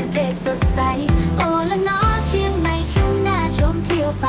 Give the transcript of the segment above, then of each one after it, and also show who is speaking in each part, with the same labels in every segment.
Speaker 1: สุเทพสดใส โอละนอเชียงใหม่ชุ่มหน้าชมเที่ยวไป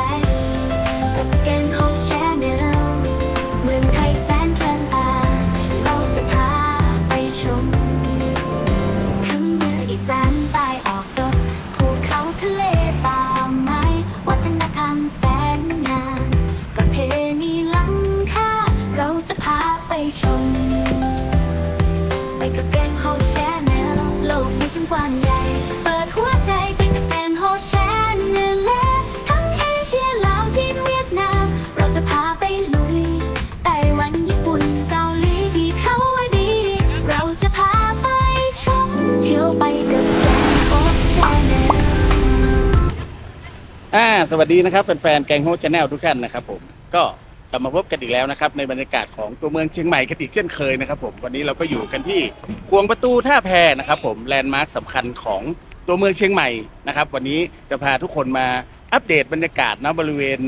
Speaker 1: สวัสดีนะ
Speaker 2: ครับแฟนๆแกงโฮชาแนลทุกท่านนะครับผมก็กลับมาพบกันอีกแล้วนะครับในบรรยากาศของตัวเมืองเชียงใหม่กันอีกเช่นเคยนะครับผมวันนี้เราก็อยู่กันที่ควงประตูท่าแพนะครับผมแลนด์มาร์คสำคัญของตัวเมืองเชียงใหม่นะครับวันนี้จะพาทุกคนมาอัปเดตบรรยากาศนะบริเวณ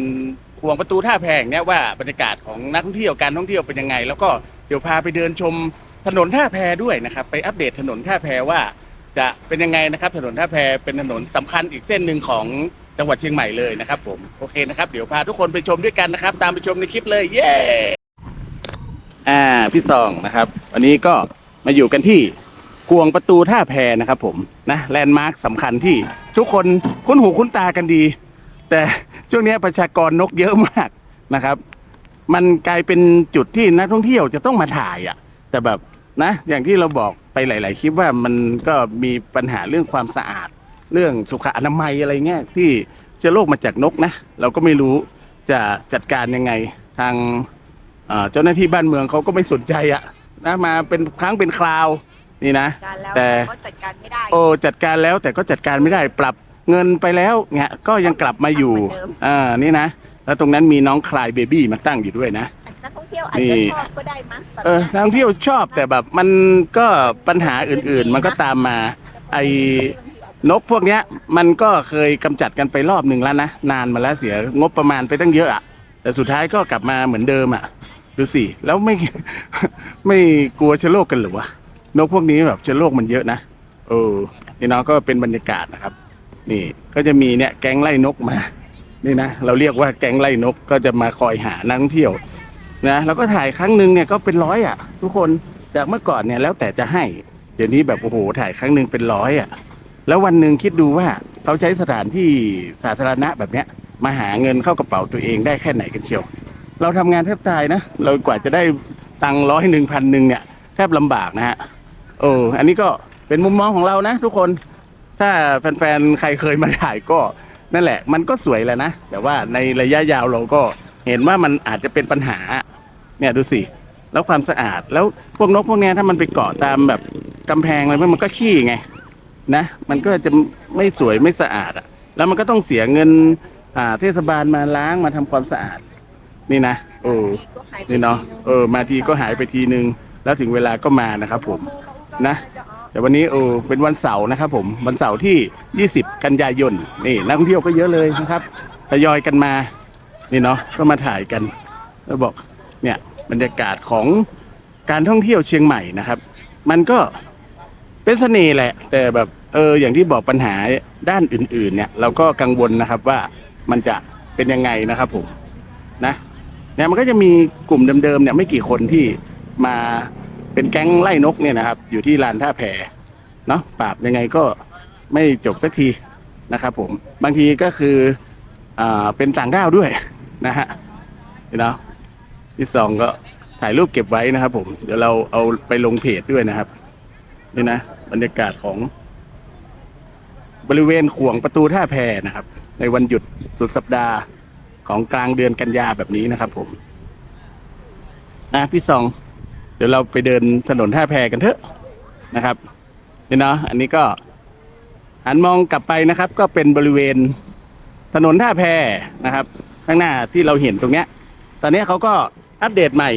Speaker 2: ควงประตูท่าแพแห่งเนี้ยว่าบรรยากาศของนักท่องเที่ยวการท่องเที่ยวเป็นยังไง แล้วก็เดี๋ยวพาไปเดินชมถนนท่าแพด้วยนะครับไปอัปเดตถนนท่าแพว่า จะเป็นยังไงนะครับถนนท่าแพเป็นถนนสำคัญอีกเส้นหนึ่งของ จังหวัดเชียงใหม่เลยนะครับผมโอเคนะครับ เดี๋ยวพาทุกคนไปชมด้วยกันนะครับ ตามไปชมในคลิปเลยเย้อ่าพี่ซองนะครับ วันนี้ก็มาอยู่กันที่ควงประตูท่าแพนะครับ ผมนะแลนด์มาร์คสำคัญที่ทุกคนคุ้นหูคุ้นตากันดี แต่ช่วงนี้ประชากรนกเยอะมากนะครับ มันกลายเป็นจุดที่นักท่องเที่ยวจะต้องมาถ่ายอะ แต่แบบนะ อย่างที่เราบอกไปหลาย ๆ คลิปว่ามันก็มีปัญหาเรื่องความสะอาด เรื่องสุขอนามัยอะไรเงี้ยที่เชื้อโรคมาจากนกนะ เราก็ไม่รู้จะจัดการยังไงทางเอ่อเจ้าหน้าที่บ้านเมืองเขาก็ไม่สนใจอะนะมาเป็นครั้งเป็นคราวนี่นะ
Speaker 3: การแล้ว
Speaker 2: แต่
Speaker 3: ก็จัดการไม่ได้
Speaker 2: โอ้จัดการแล้วแต่ก็จัดการไม่ได้ปรับเงินไปแล้วเนี่ยก็ยังกลับมาอยู่
Speaker 3: เหมือนเดิม
Speaker 2: อ่านี่นะแล้วตรงนั้นมีน้องคลายเบบี้มาตั้งอยู่ด้วยนะ
Speaker 3: นักท่องเที่ยวอาจจะ
Speaker 2: นี่
Speaker 3: ชอบก็ได้มั้งแบบ
Speaker 2: เออนักท่องเที่ยวชอบแต่แบบมันก็ปัญหาอื่นๆ มันก็ตามมาไอ้ นกพวกเนี้ย มันก็เคยกำจัดกันไปรอบหนึ่งแล้วนะ นานมาแล้วเสียงบประมาณไปตั้งเยอะอะแต่สุดท้ายก็กลับมาเหมือนเดิมอะดูสิ แล้วไม่ไม่กลัวเชื้อโรคกันหรือวะนกพวกนี้แบบเชื้อโรคมันเยอะนะเออนี่เนาะก็เป็นบรรยากาศนะครับ นี่ก็จะมีเนี่ยแก๊งไล่นกมา นี่นะเราเรียกว่าแก๊งไล่นกก็จะมาคอยหานักท่องเที่ยวนะแล้วก็ถ่ายครั้งหนึ่งเนี่ยก็เป็นร้อยอะ ทุกคนจากเมื่อก่อนเนี่ยแล้วแต่จะให้ เดี๋ยวนี้แบบโอ้โหถ่ายครั้งหนึ่งเป็นร้อยอะ แล้ววันหนึ่งคิดดูว่าเขาใช้สถานที่สาธารณะแบบเนี้ย มาหาเงินเข้ากระเป๋าตัวเองได้แค่ไหนกันเชียว เราทำงานแทบตายนะ เรากว่าจะได้ตังค์ร้อยหนึ่งพันหนึ่งเนี่ยแทบลำบากนะฮะโอ้อันนี้ก็เป็นมุมมองของเรานะ ทุกคนถ้าแฟนๆใครเคยมาถ่ายก็นั่นแหละ มันก็สวยแหละนะ แต่ว่าในระยะยาวเราก็เห็นว่ามันอาจจะเป็นปัญหา เนี่ยดูสิ แล้วความสะอาดแล้วพวกนกพวกเนี้ยถ้ามันไปเกาะตามแบบกำแพงอะไรมันก็ขี้ไง นะ มันก็จะไม่สวยไม่สะอาดอะแล้วมันก็ต้องเสียเงิน อ่า เทศบาลมาล้างมาทำความสะอาด นี่นะโอ้นี่เนาะเออ มาทีก็หายไปทีนึง แล้วถึงเวลาก็มานะครับ ผมนะแต่วันนี้เออเป็นวันเสาร์นะครับ ผมวันเสาร์ที่ 20 กันยายนนี่นักท่องเที่ยวก็เยอะเลยนะครับทยอยกันมา นี่เนาะก็มาถ่ายกัน แล้วบอกเนี่ยบรรยากาศของการท่องเที่ยวเชียงใหม่นะครับ มันก็ เป็นเสน่ห์แหละ แต่แบบเอออย่างที่บอกปัญหาด้านอื่น ๆ เนี่ย เราก็กังวลนะครับว่ามันจะเป็นยังไงนะครับผมนะเนี่ยมันก็จะมีกลุ่มเดิมๆเนี่ยไม่กี่คนที่มาเป็นแก๊งไล่นกเนี่ยนะครับ อยู่ที่ลานท่าแพเนาะปราบยังไงก็ไม่จบสักทีนะครับผมบางทีก็คืออ่าเป็นต่างด้าวด้วยนะฮะเห็นาะที่สองก็ถ่ายรูปเก็บไว้นะครับผม เดี๋ยวเราเอาไปลงเพจด้วยนะครับ นี่นะบรรยากาศของ บริเวณขวงประตูท่าแพนะครับ ในวันหยุดสุดสัปดาห์ของกลางเดือนกันยาแบบนี้นะครับ ผมนะพี่สอง เดี๋ยวเราไปเดินถนนท่าแพกันเถอะนะครับนี่เนาะอันนี้ก็หันมองกลับไปนะครับ ก็เป็นบริเวณถนนท่าแพนะครับ ข้างหน้าที่เราเห็นตรงเนี้ย ตอนนี้เขาก็อัปเดตใหม่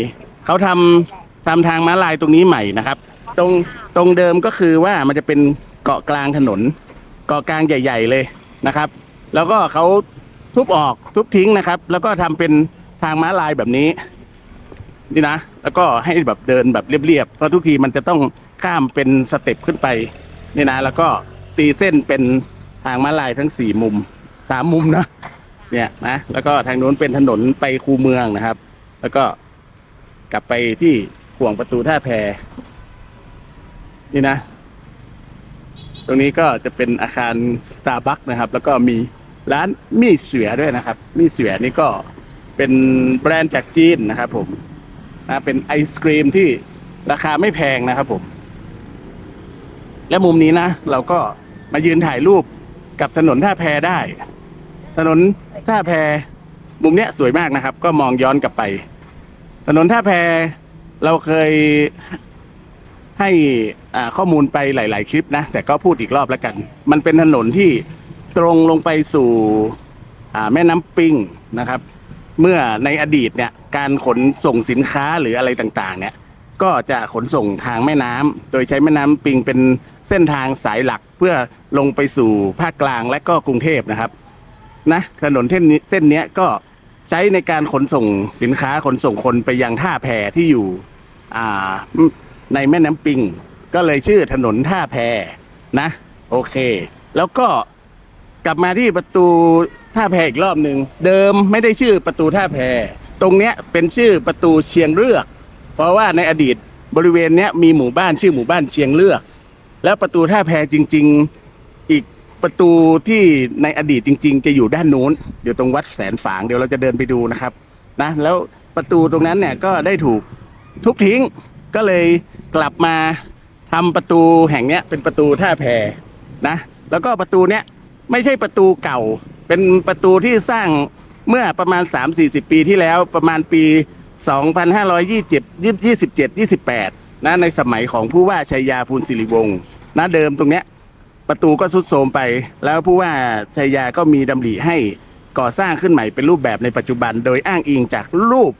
Speaker 2: เขาทำทำทางม้าลายตรงนี้ใหม่นะครับ ตรงตรงเดิมก็คือว่ามันจะเป็นเกาะกลางถนน เกาะกลางใหญ่ ๆ เลยนะครับ แล้วก็เขาทุบออกทุบทิ้งนะครับ แล้วก็ทำเป็นทางม้าลายแบบนี้นี่นะ แล้วก็ให้แบบเดินแบบเรียบๆเพราะทุกทีมันจะต้องข้ามเป็นสเต็ปขึ้นไปนี่นะ แล้วก็ตีเส้นเป็นทางม้าลายทั้งสี่มุมสามมุมนะเนี่ยนะแล้วก็ทางนู้นเป็นถนนไปคูเมืองนะครับ แล้วก็กลับไปที่ห่วงประตูท่าแพ นี่นะ ตรงนี้ก็จะเป็นอาคาร Starbucks นะครับ แล้วก็มีร้านมี่เสือด้วยนะครับ มี่เสือนี่ก็เป็นแบรนด์จากจีนนะครับ ผมนะเป็นไอศครีมที่ราคาไม่แพงนะครับผม และมุมนี้นะ เราก็มายืนถ่ายรูปกับถนนท่าแพได้ ถนนท่าแพ มุมเนี้ยสวยมากนะครับ ก็มองย้อนกลับไป ถนนท่าแพเราเคย ให้ข้อมูลไปหลาย ๆ คลิปนะ แต่ก็พูดอีกรอบแล้วกัน มันเป็นถนนที่ตรงลงไปสู่แม่น้ำปิงนะครับ เมื่อในอดีตเนี่ยการขนส่งสินค้าหรืออะไรต่าง ๆ เนี่ยก็จะขนส่งทางแม่น้ำโดยใช้แม่น้ำปิงเป็นเส้นทางสายหลักเพื่อลงไปสู่ภาคกลางและก็กรุงเทพนะครับนะถนนเส้นนี้เส้นนี้ก็ใช้ในการขนส่งสินค้าขนส่งคนไปยังท่าแพที่อยู่อ่า ในแม่น้ำปิง ก็เลยชื่อถนนท่าแพนะ โอเค แล้วก็กลับมาที่ประตูท่าแพอีกรอบหนึ่งเดิมไม่ได้ชื่อประตูท่าแพ ตรงเนี้ยเป็นชื่อประตูเชียงเลือก เพราะว่าในอดีตบริเวณเนี้ยมีหมู่บ้านชื่อหมู่บ้านเชียงเลือก แล้วประตูท่าแพจริง ๆ อีกประตูที่ในอดีตจริง ๆ จะอยู่ด้านนู้นอยู่ตรงวัดแสนฝางเดี๋ยวเราจะเดินไปดูนะครับนะแล้วประตูตรงนั้นเนี่ยก็ได้ถูกทุบทิ้ง ก็เลยกลับมาทำประตูแห่งเนี้ยเป็นประตูท่าแพนะ แล้วก็ประตูเนี้ยไม่ใช่ประตูเก่า เป็นประตูที่สร้างเมื่อประมาณ 3-40 ปีที่แล้วประมาณปี 2527 27 28 นะในสมัยของผู้ว่าชัยยาภูลศิริวงศ์นะเดิมตรงเนี้ยประตูก็ทรุดโทรมไป แล้วผู้ว่าชัยยาก็มีดำริให้ก่อสร้างขึ้นใหม่เป็นรูปแบบในปัจจุบัน โดยอ้างอิงจากรูป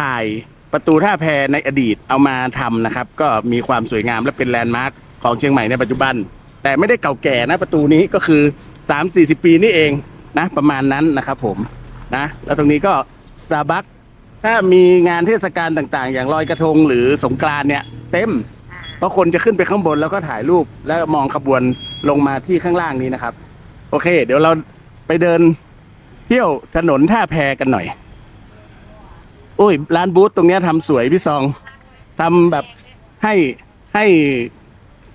Speaker 2: ถ่าย ประตูท่าแพในอดีตเอามาทำนะครับ ก็มีความสวยงามและเป็นแลนด์มาร์คของเชียงใหม่ในปัจจุบัน แต่ไม่ได้เก่าแก่นะประตูนี้ก็คือ 3-40 ปีนี่เองนะประมาณนั้นนะครับผมนะแล้วตรงนี้ก็ซาบักถ้ามีงานเทศกาลต่างๆ อย่างลอยกระทงหรือสงกรานเนี่ยเต็ม เพราะคนจะขึ้นไปข้างบนแล้วก็ถ่ายรูปแล้วมองขบวนลงมาที่ข้างล่างนี้นะครับ โอเค เดี๋ยวเราไปเดินเที่ยวถนนท่าแพกันหน่อย อ้ย ร้านบูธตรงเนี้ยทำสวยพี่ซองทำแบบให้ให้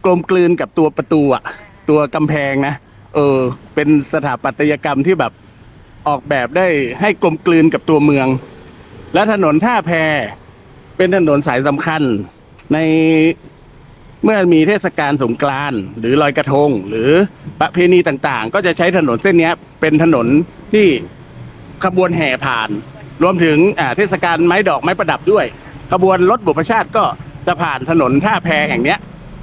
Speaker 2: กลมกลืนกับตัวประตูอะตัวกำแพงนะเออ เป็นสถาปัตยกรรมที่แบบออกแบบได้ให้กลมกลืนกับตัวเมือง และถนนท่าแพเป็นถนนสายสำคัญในเมื่อมีเทศกาลสงกรานต์หรือลอยกระทง หรือประเพณีต่างๆ ก็จะใช้ถนนเส้นนี้เป็นถนนที่ขบวนแห่ผ่าน รวมถึงเทศกาลไม้ดอกไม้ประดับด้วย ขบวนรถบุพชาติก็จะผ่านถนนท่าแพแห่งนี้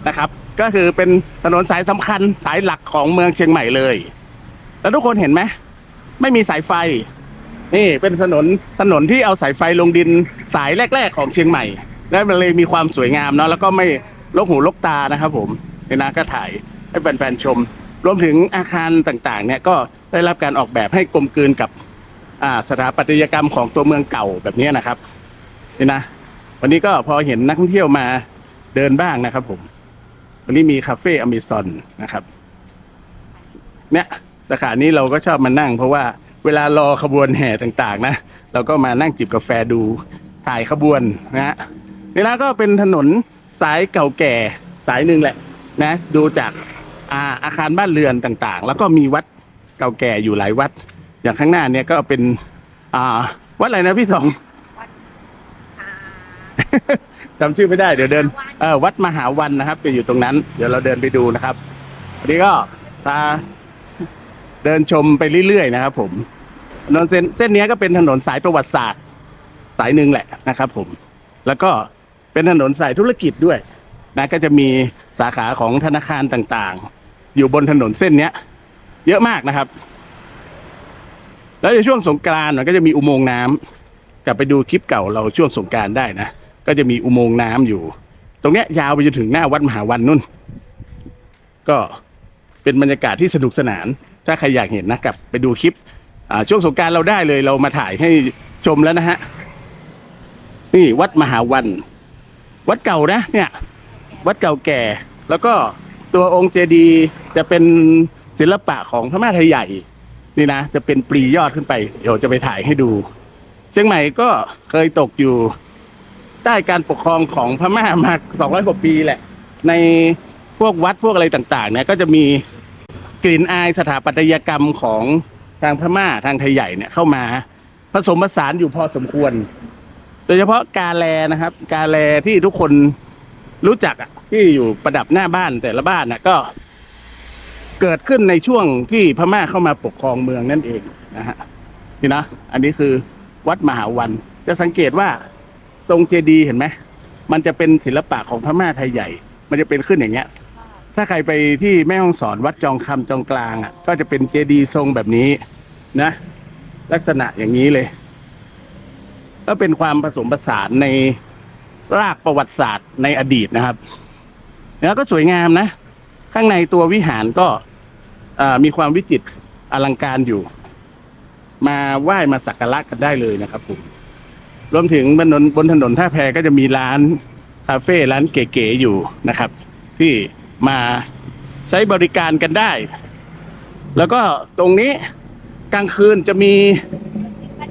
Speaker 2: นะครับ ก็คือเป็นถนนสายสำคัญสายหลักของเมืองเชียงใหม่เลย แล้วทุกคนเห็นไหมไม่มีสายไฟ นี่เป็นถนนถนนที่เอาสายไฟลงดินสายแรก ๆ ของเชียงใหม่และมันเลยมีความสวยงามเนาะแล้วก็ไม่ลกหูลกตานะครับ ผมในนะก็ถ่ายให้แฟนๆชม รวมถึงอาคารต่างๆ เนี่ยก็ได้รับการออกแบบให้กลมกลืนกับ อ่าสถาปัตยกรรมของตัวเมืองเก่าแบบนี้นะครับนี่นะวันนี้ก็พอเห็นนักท่องเที่ยวมาเดินบ้างนะครับ ผม วันนี้มีคาเฟ่อเมซอนนะครับ เนี่ยสาขานี้เราก็ชอบมานั่ง เพราะว่าเวลารอขบวนแห่ต่างๆ นะเราก็มานั่งจิบกาแฟดูถ่ายขบวนนะฮะนี่นะก็เป็นถนนสายเก่าแก่สายหนึ่งแหละนะ ดูจากอาอาคารบ้านเรือนต่างๆ แล้วก็มีวัดเก่าแก่อยู่หลายวัด อย่างข้างหน้าเนี่ยก็เป็น อ่า วัดอะไรนะพี่สอง
Speaker 3: อ่า
Speaker 2: จำชื่อไม่ได้เดี๋ยวเดินเออวัดมหาวันนะครับจะอยู่ตรงนั้น เดี๋ยวเราเดินไปดูนะครับวันนี้ก็พาเดินชมไปเรื่อยๆนะครับ ผมถนนเส้นเส้นนี้ก็เป็นถนนสายประวัติศาสตร์ สายหนึ่งแหละนะครับ ผม แล้วก็เป็นถนนสายธุรกิจด้วย นะก็จะมีสาขาของธนาคารต่างๆ อยู่บนถนนเส้นเนี้ยเยอะมากนะครับ แล้วในช่วงสงกรานต์มันก็จะมีอุโมงค์น้ำกลับไปดูคลิปเก่าเราช่วงสงกรานต์ได้นะ ก็จะมีอุโมงค์น้ำอยู่ ตรงเนี้ยยาวไปจนถึงหน้าวัดมหาวันนุ่น ก็เป็นบรรยากาศที่สนุกสนาน ถ้าใครอยากเห็นนะกลับไปดูคลิปช่วงสงการเราได้เลยเรามาถ่ายให้ชมแล้วนะฮะ นี่วัดมหาวัน วัดเก่านะ เนี่ย วัดเก่าแก่ แล้วก็ตัวองค์เจดีย์จะเป็นศิลปะของพระม่าไทยใหญ่ นี่นะจะเป็นปรียอดขึ้นไป เดี๋ยวจะไปถ่ายให้ดู เชียงใหม่ก็เคยตกอยู่ ใต้การปกครองของพม่ามา200กว่าปีแหละ ในพวกวัดพวกอะไรต่างๆ เนี่ยก็จะมีกลิ่นอายสถาปัตยกรรมของทางพม่าทางไทยใหญ่เนี่ยเข้ามาผสมผสานอยู่พอสมควร โดยเฉพาะกาแลนะครับ กาแลที่ทุกคนรู้จักอะที่อยู่ประดับหน้าบ้านแต่ละบ้านน่ะก็ เกิดขึ้นในช่วงที่พม่าเข้ามาปกครองเมืองนั่นเองนะฮะนี่นะอันนี้คือวัดมหาวัน จะสังเกตว่าทรงเจดีย์เห็นไหมมันจะเป็นศิลปะของพม่าไทยใหญ่ มันจะเป็นขึ้นอย่างเงี้ย ถ้าใครไปที่แม่ฮ่องสอนวัดจองคำจองกลางอะ ก็จะเป็นเจดีย์ทรงแบบนี้นะ ลักษณะอย่างนี้เลย ก็เป็นความผสมผสานในรากประวัติศาสตร์ในอดีตนะครับ แล้วก็สวยงามนะ ข้างในตัววิหารก็ มีความวิจิตรอลังการอยู่ มาไหว้มาสักการะกันได้เลยนะครับผมรวมถึงบนบนถนนท่าแพก็จะมีร้านคาเฟ่ร้านเก๋ๆอยู่นะครับ ที่มาใช้บริการกันได้ แล้วก็ตรงนี้กลางคืนจะมี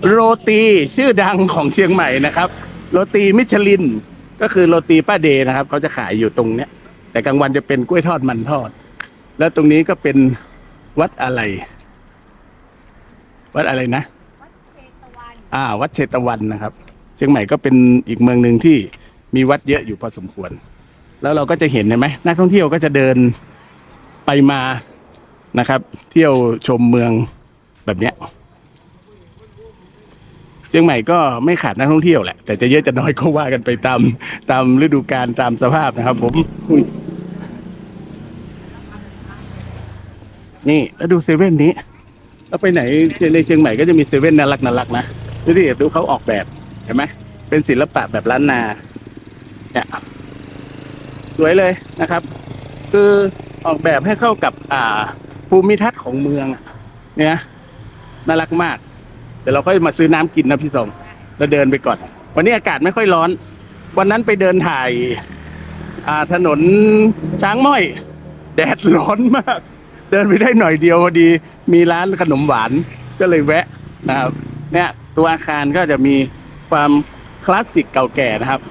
Speaker 2: โรตีชื่อดังของเชียงใหม่นะครับ โรตีมิชลิน ก็คือโรตีป้าเดนะครับเขาจะขายอยู่ตรงเนี้ย แต่กลางวันจะเป็นกล้วยทอดมันทอด แล้วตรงนี้ก็เป็น วัดอะไร วัดอะไรนะ
Speaker 3: วัดเชตวัน
Speaker 2: อ่า วัดเชตวันนะครับ เชียงใหม่ก็เป็นอีกเมืองหนึ่งที่มีวัดเยอะอยู่พอสมควร แล้วเราก็จะเห็นเห็นไหมนักท่องเที่ยวก็จะเดินไปมานะครับ เที่ยวชมเมืองแบบเนี้ยเชียงใหม่ก็ไม่ขาดนักท่องเที่ยวแหละแต่จะเยอะจะน้อยก็ว่ากันไปตามตามฤดูกาลตามสภาพนะครับ ผมอุ๊ย นี่แล้วดูเซเว่นนี้แล้วไปไหนในเชียงใหม่ก็จะมีเซเว่นน่ารักน่ารักนะดูดิดูเขาออกแบบเห็นไหมเป็นศิลปะแบบล้านนาเนี่ยสวยเลยนะครับ คือออกแบบให้เข้ากับอ่าภูมิทัศน์ของเมืองเนี่ยน่ารักมากเดี๋ยวเราค่อยมาซื้อน้ำกินนะพี่สมแล้วเดินไปก่อน วันนี้อากาศไม่ค่อยร้อน วันนั้นไปเดินถ่ายอ่าถนนช้างม้อย แดดร้อนมาก เดินไปได้หน่อยเดียวพอดี มีร้านขนมหวานก็เลยแวะนะครับ เนี่ยตัวอาคารก็จะมีความคลาสสิกเก่าแก่นะครับ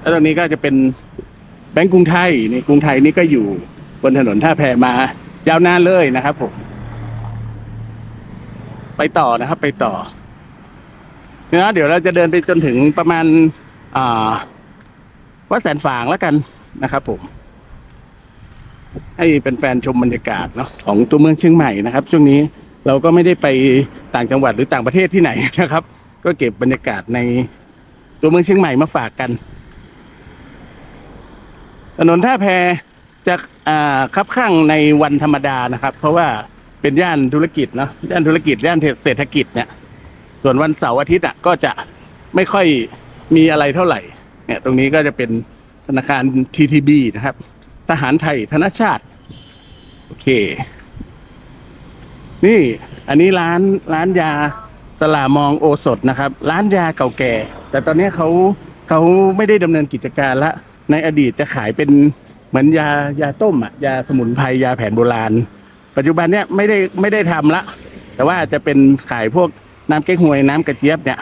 Speaker 2: แล้วตรงนี้ก็จะเป็นแบงก์กรุงไทยในกรุงไทยนี่ก็อยู่บนถนนท่าแพมายาวนานเลยนะครับผม ไปต่อนะครับ ไปต่อนี่ยเดี๋ยวเราจะเดินไปจนถึงประมาณอ่าวัดแสนฝางแล้วกันนะครับผม ให้เป็นแฟนๆชมบรรยากาศเนาะของตัวเมืองเชียงใหม่นะครับ ช่วงนี้เราก็ไม่ได้ไปต่างจังหวัดหรือต่างประเทศที่ไหนนะครับ ก็เก็บบรรยากาศในตัวเมืองเชียงใหม่มาฝากกัน ถนนท่าแพจะคับข้างในวันธรรมดานะครับ เพราะว่าเป็นย่านธุรกิจเนาะย่านธุรกิจย่านเศรษฐกิจเนี่ย ส่วนวันเสาร์อาทิตย์อะก็จะไม่ค่อยมีอะไรเท่าไหร่ เนี่ย ตรงนี้ก็จะเป็นธนาคาร TTB นะครับ ทหารไทยธนชาติ โอเค นี่อันนี้ร้านร้านยาสลามองโอสถนะครับ ร้านยาเก่าแก่ แต่ตอนนี้เขาเขาไม่ได้ดำเนินกิจการละ ในอดีตจะขายเป็นเหมือนยายาต้มอะยาสมุนไพรยาแผนโบราณ ปัจจุบันเนี้ยไม่ได้ไม่ได้ทำละ แต่ว่าจะเป็นขายพวกน้ำเก๊กฮวยน้ำกระเจี๊ยบเนี่ย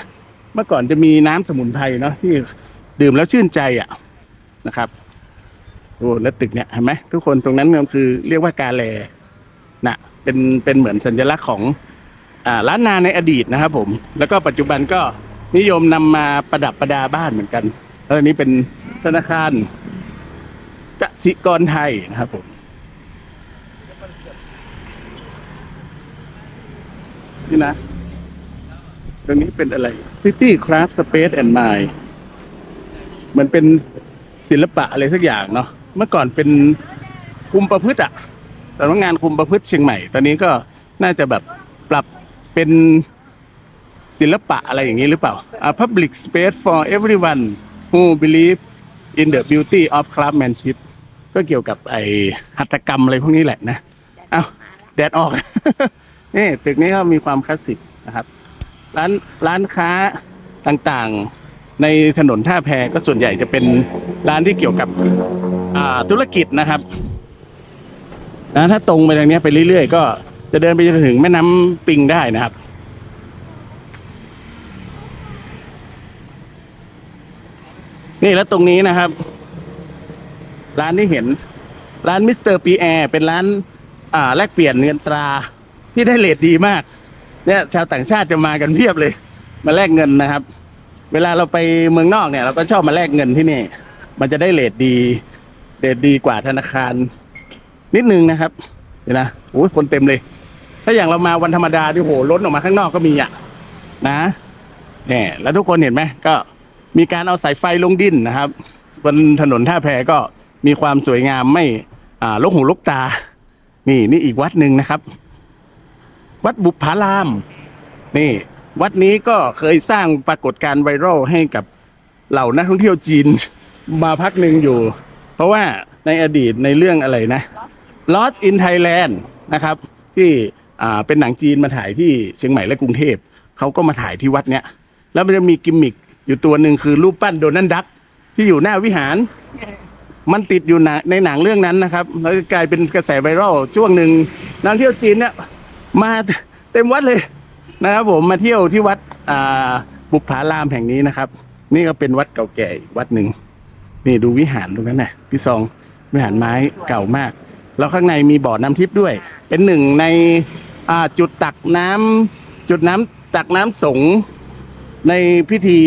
Speaker 2: เมื่อก่อนจะมีน้ำสมุนไพรเนาะที่ดื่มแล้วชื่นใจอะนะครับ โอ้แล้วตึกเนี่ยเห็นไหมทุกคนตรงนั้นก็คือเรียกว่ากาแลนะเป็นเป็นเหมือนสัญลักษณ์ของอ่าร้านนาในอดีตนะครับผม แล้วก็ปัจจุบันก็นิยมนำมาประดับประดาบ้านเหมือนกันแล้วอันนี้เป็นธนาคารกสิกรไทยนะครับผมนี่นะ ตรงนี้เป็นอะไร City Craft Space and Mind เหมือนเป็นศิลปะอะไรสักอย่างเนาะ เมื่อก่อนเป็นคุมประพฤติอะสำนักงานคุมประพฤติเชียงใหม่ ตอนนี้ก็น่าจะแบบปรับเป็นศิลปะอะไรอย่างนี้หรือเปล่าอ่า Public Space for everyone who believe in the beauty of craftsmanship ก็เกี่ยวกับไอหัตถกรรมอะไรพวกนี้แหละนะ เอ้าแดดออก นี่ตึกนี้ก็มีความคลาสสิกนะครับ ร้านร้านค้าต่างๆ ในถนนท่าแพก็ส่วนใหญ่จะเป็นร้านที่เกี่ยวกับ ธุรกิจนะครับนะถ้าตรงไปทางนี้ไปเรื่อยๆ ก็จะเดินไปจนถึงแม่น้ำปิงได้นะครับ นี่แล้วตรงนี้นะครับ ร้านที่เห็น ร้านมิสเตอร์ปีแอร์เป็นร้านอ่าแลกเปลี่ยนเงินตราที่ได้เลทดีมาก เนี่ยชาวต่างชาติจะมากันเพียบเลย มาแลกเงินนะครับ เวลาเราไปเมืองนอกเนี่ย เราก็ชอบมาแลกเงินที่นี่ มันจะได้เลทดี เลทดีกว่าธนาคาร นิดนึงนะครับเห็นนะโอ้ยคนเต็มเลย ถ้าอย่างเรามาวันธรรมดาที่โหล้นออกมาข้างนอกก็มีอะนะเนี่ยแล้วทุกคนเห็นไหมก็มีการเอาสายไฟลงดินนะครับ บนถนนท่าแพก็มีความสวยงามไม่อ่าลกหูลกตา นี่นี่อีกวัดหนึ่งนะครับ วัดบุพาราม นี่ วัดนี้ก็เคยสร้างปรากฏการณ์ไวรัลให้กับเหล่านักท่องเที่ยวจีนมาพักหนึ่งอยู่ เพราะว่าในอดีตในเรื่องอะไรนะ Lost in Thailand นะครับ ที่อ่าเป็นหนังจีนมาถ่ายที่เชียงใหม่และกรุงเทพเขาก็มาถ่ายที่วัดเนี้ยแล้วมันจะมีกิมมิคอยู่ตัวหนึ่งคือรูปปั้นโดนัลด์ดักที่อยู่หน้าวิหาร มันติดอยู่ในในหนังเรื่องนั้นนะครับ แล้วก็กลายเป็นกระแสไวรัลช่วงหนึ่งนักเที่ยวจีนเนี่ยมาเต็มวัดเลยนะครับผมมาเที่ยวที่วัดบุพารามแห่งนี้นะครับ นี่ก็เป็นวัดเก่าแก่วัดหนึ่ง นี่ดูวิหารตรงนั้นน่ะพี่ซองวิหารไม้เก่ามาก แล้วข้างในมีบ่อน้ำทิพย์ด้วย เป็นหนึ่งในจุดตักน้ำจุดน้ำตักน้ำสงในพิธี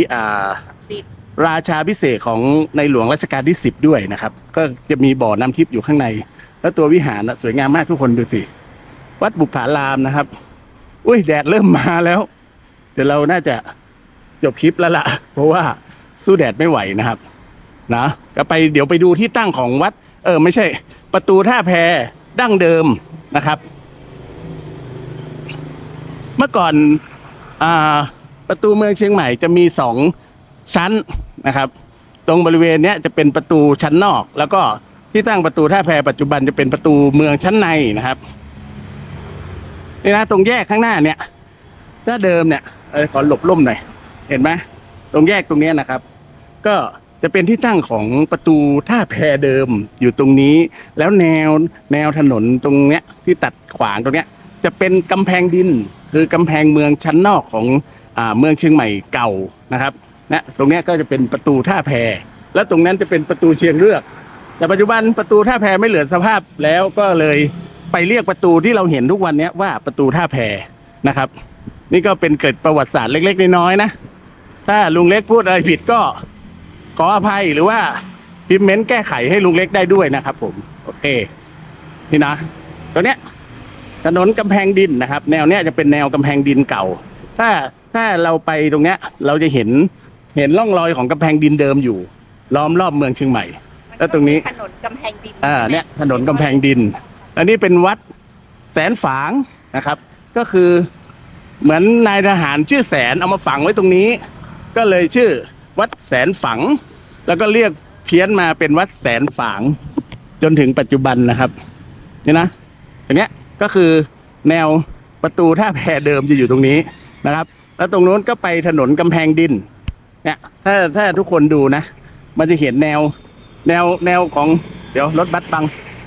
Speaker 2: ราชาพิเศษของในหลวงรัชกาลที่สิบด้วยนะครับ ก็จะมีบ่อน้ำทิพย์อยู่ข้างใน แล้วตัววิหารสวยงามมากทุกคนดูสิวัดบุพารามนะครับ อุ้ยแดดเริ่มมาแล้ว เดี๋ยวเราน่าจะจบคลิปแล้วล่ะ เพราะว่าสู้แดดไม่ไหวนะครับ นะก็ไปเดี๋ยวไปดูที่ตั้งของวัด เออ ไม่ใช่ ประตูท่าแพดั้งเดิมนะครับ เมื่อก่อนอ่าประตูเมืองเชียงใหม่จะมีสองชั้นนะครับ ตรงบริเวณนี้จะเป็นประตูชั้นนอก แล้วก็ที่ตั้งประตูท่าแพปัจจุบันจะเป็นประตูเมืองชั้นในนะครับนี่นะตรงแยกข้างหน้าเนี่ยถ้าเดิมเนี่ยเออขอหลบร่มหน่อยเห็นไหมตรงแยกตรงนี้นะครับ ก็ จะเป็นที่ตั้งของประตูท่าแพเดิมอยู่ตรงนี้ แล้วแนวแนวถนนตรงเนี้ยที่ตัดขวางตรงเนี้ย จะเป็นกำแพงดิน คือกำแพงเมืองชั้นนอกของอ่าเมืองเชียงใหม่เก่านะครับนะตรงเนี้ยก็จะเป็นประตูท่าแพ และตรงนั้นจะเป็นประตูเชียงเลือก แต่ปัจจุบันประตูท่าแพไม่เหลือสภาพแล้วก็เลยไปเรียกประตูที่เราเห็นทุกวันเนี้ยว่าประตูท่าแพนะครับ นี่ก็เป็นเกิดประวัติศาสตร์เล็ก ๆ น้อยๆนะ ถ้าลุงเล็กพูดอะไรผิดก็ ขออภัยหรือว่าพิมพ์เมนต์แก้ไขให้ลุงเล็กได้ด้วยนะครับ ผม โอเค นี่นะตัวเนี้ย ถนนกำแพงดินนะครับ แนวเนี้ยจะเป็นแนวกำแพงดินเก่า ถ้าถ้าเราไปตรงเนี้ย เราจะเห็นเห็นร่องรอยของกำแพงดินเดิมอยู่ ล้อมรอบเมืองเชียงใหม่ แล้วตรงนี้
Speaker 3: ถนนกำแพงดิน
Speaker 2: อ่าเนี่ยถนนกำแพงดิน อันนี้เป็นวัดแสนฝางนะครับ ก็คือเหมือนนายทหารชื่อแสนเอามาฝังไว้ตรงนี้ ก็เลยชื่อ วัดแสนฝัง แล้วก็เรียกเพี้ยนมาเป็นวัดแสนฝาง จนถึงปัจจุบันนะครับนี่นะอันเนี้ยก็คือแนวประตูท่าแพเดิมจะอยู่ตรงนี้นะครับ แล้วตรงนู้นก็ไปถนนกำแพงดินเนี่ยถ้าถ้าทุกคนดูนะ มันจะเห็นแนวแนวแนวของเดี๋ยวรถบัสบัง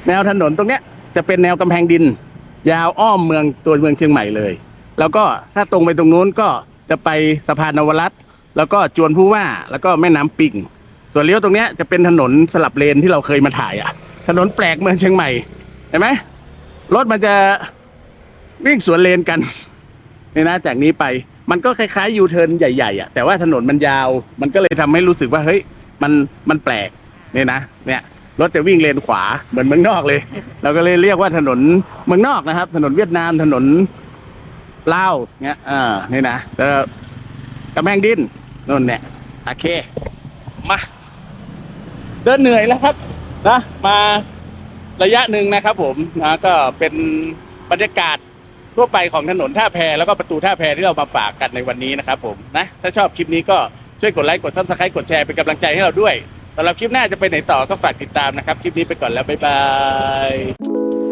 Speaker 2: แนวถนนตรงเนี้ยจะเป็นแนวกำแพงดิน ยาวอ้อมเมืองตัวเมืองเชียงใหม่เลย แล้วก็ถ้าตรงไปตรงนู้นก็จะไปสะพานนวรัตน์ แล้วก็จวนผู้ว่าแล้วก็แม่น้ำปิงส่วนเลี้ยวตรงเนี้ยจะเป็นถนนสลับเลนที่เราเคยมาถ่ายอะ ถนนแปลกเมืองเชียงใหม่เห็นไหมรถมันจะวิ่งสวนเลนกันนี่นะจากนี้ไปมันก็คล้ายๆยูเทิร์นใหญ่ๆอะแต่ว่าถนนมันยาว มันก็เลยทำให้รู้สึกว่าเฮ้ยมันมันแปลกเนี่ยนะเนี่ยรถจะวิ่งเลนขวาเหมือนเมืองนอกเลย เราก็เลยเรียกว่าถนนเมืองนอกนะครับ ถนนเวียดนามถนนลาวเนี่ยอ่านี่นะแล้วกำแพงดิน นู่นเนี่ยโอเค มา เดินเหนื่อยแล้วครับนะมาระยะหนึ่งนะครับผมนะก็เป็นบรรยากาศทั่วไปของถนนท่าแพแล้วก็ประตูท่าแพที่เรามาฝากกันในวันนี้นะครับผมนะถ้าชอบคลิปนี้ก็ช่วยกดไลค์กดซับสไครต์กดแชร์เป็นกำลังใจให้เราด้วยสำหรับคลิปหน้าจะไปไหนต่อก็ฝากติดตามนะครับ คลิปนี้ไปก่อนแล้ว บ๊ายบาย